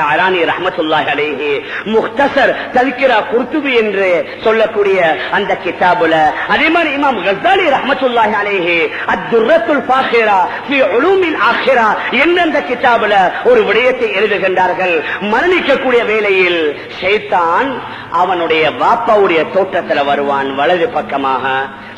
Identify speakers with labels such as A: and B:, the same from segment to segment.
A: ஷாரானி ரஹமத்துல்லாஹ் அலேஹி முக்தசர் தல்கிரா குர்துபி என்று சொல்லக்கூடிய அந்த கிதாபுல. அதே மாதிரி இமாம் கஸ்ஸாலி ரஹமத்துல்லாஹ் அலேஹி அத்துரத்துல் ஃபாஹிரா ஃபி உலூமில் ஆஹிரா என்ற கிதாபுல ஒரு விடயத்தை எழுதுகின்றார்கள். மரணிக்கக்கூடிய வேளையில் ஷைத்தான் அவனுடைய வாப்பாவுடைய தோட்டத்தில் வருவான் வலது பக்கமாக.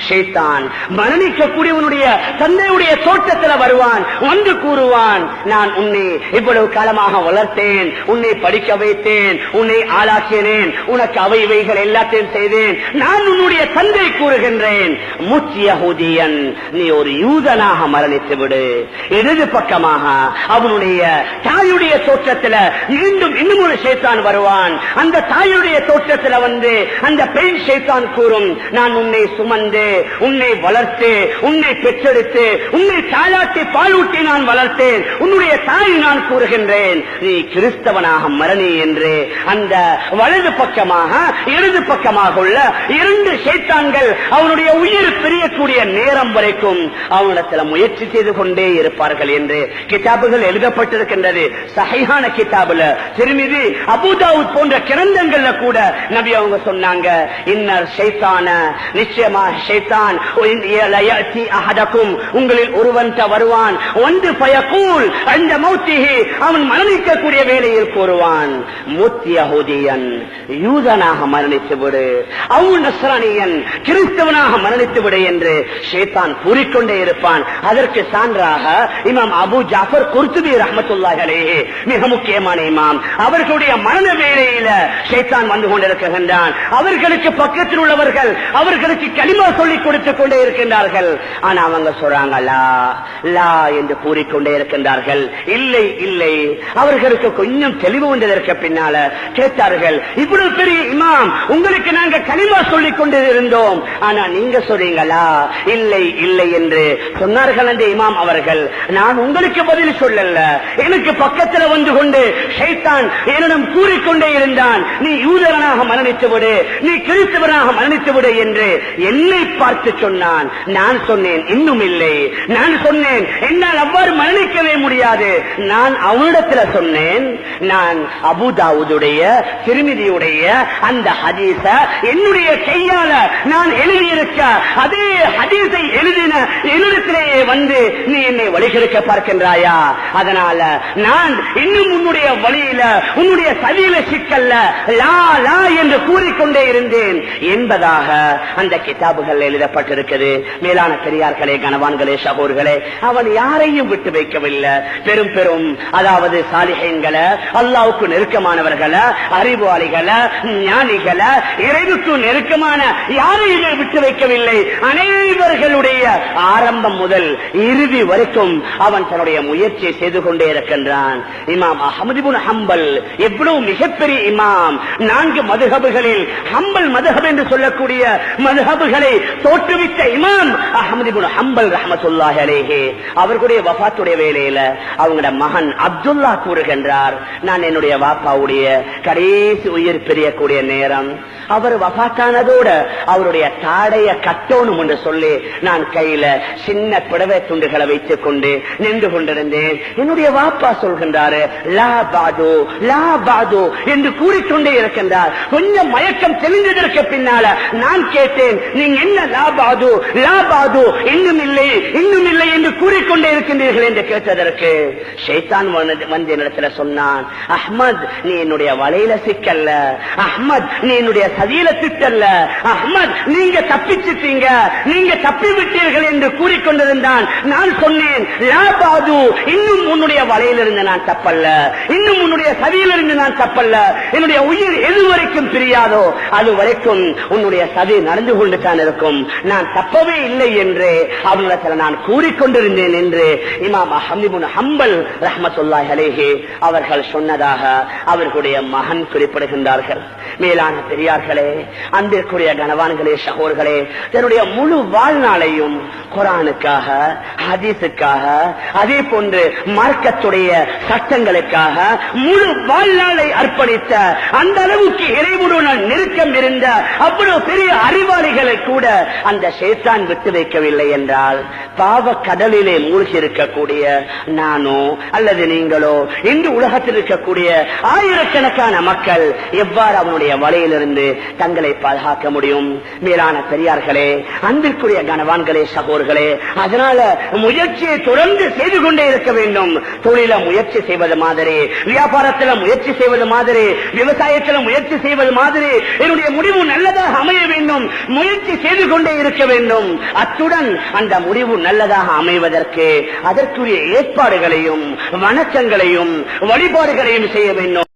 A: ஷைத்தான் மரணிக்கக்கூடியவனுடைய தந்தையுடைய தோட்டத்தில் வருவான். வந்து கூறுவான் நான் உன்னை இவ்வளவு காலமாக வளர்த்தேன். உன்னை படிக்க வைத்தேன் உன்னை ஆளாக்கினேன் உனக்கு அவை இவைகள் எல்லாத்தையும் செய்தேன். நான் உன்னுடைய தந்தை கூறுகின்றேன். முச்சியஹூதியன் நீ ஒரு யூதனாக மரணித்து விடு. இடது பக்கமாக அவனுடைய தாயுடைய தோற்றத்தில் மீண்டும் இன்னும் ஒரு சேத்தான் வருவான். அந்த தாயுடைய தோற்றத்தில் வந்து அந்த பெண் சேத்தான் கூறும் நான் உன்னை சுமந்து உன்னை வளர்த்து உன்னை பெற்றெடுத்து உன்னை தாயாட்டி பாலூட்டி நான் வளர்த்தேன். உன்னுடைய தாய் நான் கூறுகின்றேன். நீ கிறிஸ்தவனாக மரணி என்று அந்த வலது பக்கமாக இடது பக்கமாக உள்ள இரண்டு சைத்தான்கள் அவனுடைய உயிர் பிரியக்கூடிய நேரம் வரைக்கும் அவனிடத்தில் முயற்சி செய்து கொண்டே இருப்பார்கள் என்று கிதாபுகள் எழுதப்பட்டிருக்கின்றது. சகையான கிதாபுல திருமிதி அபுதாவுத் போன்ற கிரந்தங்கள்ல கூட நபி அவங்க சொன்னாங்க இன்னர் சைத்தான நிச்சயமா சைத்தான் அகதக்கும் உங்களில் ஒருவன் வருவான் ஒன்று பயக்கூல் அந்த மௌத்திகி அவன் மரணிக்கக்கூடிய வேளையில் கூறுவான் மூத்தியஹூதியன் யூதனாக மரணித்து விடு. அவு நஸ்ரானியன் கிறிஸ்தவனாக மரணித்து விடு என்று ஷேத்தான் கூறிக்கொண்டே இருப்பான். அதற்கு சான்றாக இமாம் அபு ஜாஃபர் குர்துபி ரஹமத்துல்லாஹே மிக முக்கியமான இமாம் அவர்களுடைய மரண வேளையில ஷேத்தான் வந்து கொண்டிருக்கின்றான். அவர்களுக்கு பக்கத்தில் உள்ளவர்கள் அவர்களுக்கு களிமா சொல்லிக் கொடுத்துக் கொண்டே இருக்கின்றார்கள். ஆனா அவங்க சொல்றாங்க லா லா என்று கூறிக்கொண்டே இருக்கின்றார்கள். இல்லை இல்லை அவர்களுக்கு கொஞ்சம் இன்னும் தெளிவு வந்ததற்கு பின்னால கேட்டார்கள் இவ்வளவு பெரிய இமாம் உங்களுக்கு நாங்க கனிமா சொல்லிக் கொண்டு இருந்தோம் ஆனா நீங்க சொல்றீங்களா? இல்லை இல்லை என்று சொன்னார்கள் அந்த இமாம் அவர்கள். நான் உங்களுக்கு பதில் சொல்லல. எனக்கு பக்கத்துல வந்து கொண்டு சைத்தான் என்னிடம் கூறிக்கொண்டே இருந்தான். நீ யூதரனாக மரணித்து விடு. நீ கிறிஸ்தவனாக மரணித்து விடு என்று என்னை பார்த்து சொன்னான். நான் சொன்னேன் இன்னும் இல்லை. நான் சொன்னேன். என்னால் அவ்வாறு மரணிக்கவே முடியாது. நான் அவனிடத்துல சொன்னேன். நான் அபுதாவுடைய திருமிதியுடைய அந்த ஹதீச என்னுடைய கையால நான் எழுதியிருக்க அதே ஹதீஸை எழுதின என்னிடத்திலேயே வந்து நீ என்னை வழிகெடுக்க பார்க்கின்றாயா? அதனால நான் இன்னும் உன்னுடைய வழியில உன்னுடைய சதியில சிக்கல்ல லா லா என்று கூறிக்கொண்டே இருந்தேன். என்பதாக அந்த கிதாபுகள் எழுதப்பட்டிருக்கிறது. மேலான பெரியார்களே கனவான்களே சகோர்களே அவன் யாரையும் விட்டு வைக்கவில்லை. பெரும் பெரும் அதாவது சாலிகைங்களை அல்லாவுக்கு நெருக்கமானவர்களை அறிவாளிகளை ஞானிகளை இறைவுக்கு நெருக்கமான யாரையுமே விட்டு வைக்கவில்லை. அனைவர்களுடைய ஆரம்பம் முதல் இறுதி வரைக்கும் அவன் தன்னுடைய முயற்சியை செய்து கொண்டே இருக்கின்றான். இமாம் அஹமதிபுன் ஹம்பல் எவ்வளவு மிகப்பெரிய இமாம். நான்கு மதுகபுகளில் ஹம்பல் மதுகப் என்று சொல்லக்கூடிய மதுகபுகளை தோற்றுவித்த இமாம் அஹமதிபுன் ஹம்பல் ரஹமத்துல்லாஹ் அலேஹே. அவர்களுடைய வபாத்துடைய வேலையில அவங்களோட மகன் அப்துல்லா கூறுகின்றார் நான் என்னுடைய வாப்பாவுடைய கடைசி உயிர் பிரியக்கூடிய நேரம். அவர் வபாத்தானதோட அவருடைய தாடைய கட்டோணும் என்று சொல்லி நான் கையில சின்ன புடவை துண்டுகளை வைத்துக் கொண்டு நின்று கொண்டிருந்தேன். என்னுடைய வாப்பா சொல்கின்றாரு லா பாது லா பாது என்று கூறிக்கொண்டே இருக்கின்றார். கொஞ்சம் மயக்கம் தெளிந்ததற்கு பின்னால நான் கேட்டேன் நீங்க என்ன லா பாது லா பாது இன்னும் இல்லை இன்னும் இல்லை என்று கூறிக்கொண்டே இருக்கின்றீர்கள் என்று கேட்டதற்கு ஷைத்தான் வந்து வந்து சொன்னார் சொன்னான் அஹ்மத் நீ என்னுடைய வலையில சிக்கல்ல. அஹ்மத் நீ என்னுடைய சதியில சிக்கல்ல. அஹ்மத் நீங்க தப்பிச்சிட்டீங்க. நீங்க தப்பி விட்டீர்கள் என்று கூறிக்கொண்டிருந்தான். நான் சொன்னேன் லா பாது இன்னும் உன்னுடைய வலையிலிருந்து நான் தப்பல்ல. இன்னும் உன்னுடைய சதியிலிருந்து நான் தப்பல்ல. என்னுடைய உயிர் எது வரைக்கும் பிரியாதோ அது வரைக்கும் உன்னுடைய சதி நடந்து கொண்டு தான் இருக்கும். நான் தப்பவே இல்லை என்று அவனிடத்தில் நான் கூறிக்கொண்டிருந்தேன் என்று இமாம் அஹமிபுன் ஹம்பல் ரஹமத்துல்லாஹி அலேஹி அவர்கள் சொன்னதாக அவர்களுடைய மகன் குறிப்பிடுகின்றார்கள். மேலான பெரியார்களே அன்பிற்குரிய கனவான்களே சகோர்களே தன்னுடைய முழு வாழ்நாளையும் குரானுக்காக ஹதீஸுக்காக அதே போன்று மார்க்கத்துடைய சட்டங்களுக்காக முழு வாழ்நாளை அர்ப்பணித்த அந்த அளவுக்கு இறைவனுடன் நெருக்கம் இருந்த அவ்வளவு பெரிய அறிவாளிகளை கூட அந்த சேத்தான் விட்டு வைக்கவில்லை என்றால் பாவ கடலிலே மூழ்கி இருக்கக்கூடிய நானோ அல்லது நீங்களோ இன்று உலகத்தில் உலகத்தில் இருக்கக்கூடிய ஆயிரக்கணக்கான மக்கள் எவ்வாறு அவனுடைய வலையிலிருந்து தங்களை பாதுகாக்க முடியும்? மேலான பெரியார்களே அன்பிற்குரிய கனவான்களே சகோர்களே அதனால முயற்சியை தொடர்ந்து செய்து கொண்டே இருக்க வேண்டும். தொழில முயற்சி செய்வது மாதிரி வியாபாரத்தில் முயற்சி செய்வது மாதிரி விவசாயத்தில் முயற்சி செய்வது மாதிரி என்னுடைய முடிவு நல்லதாக அமைய வேண்டும். முயற்சி செய்து கொண்டே இருக்க வேண்டும். அத்துடன் அந்த முடிவு நல்லதாக அமைவதற்கு அதற்குரிய ஏற்பாடுகளையும் வணக்கங்களையும் வழிபாடுகளையும் செய்ய வேண்டும்.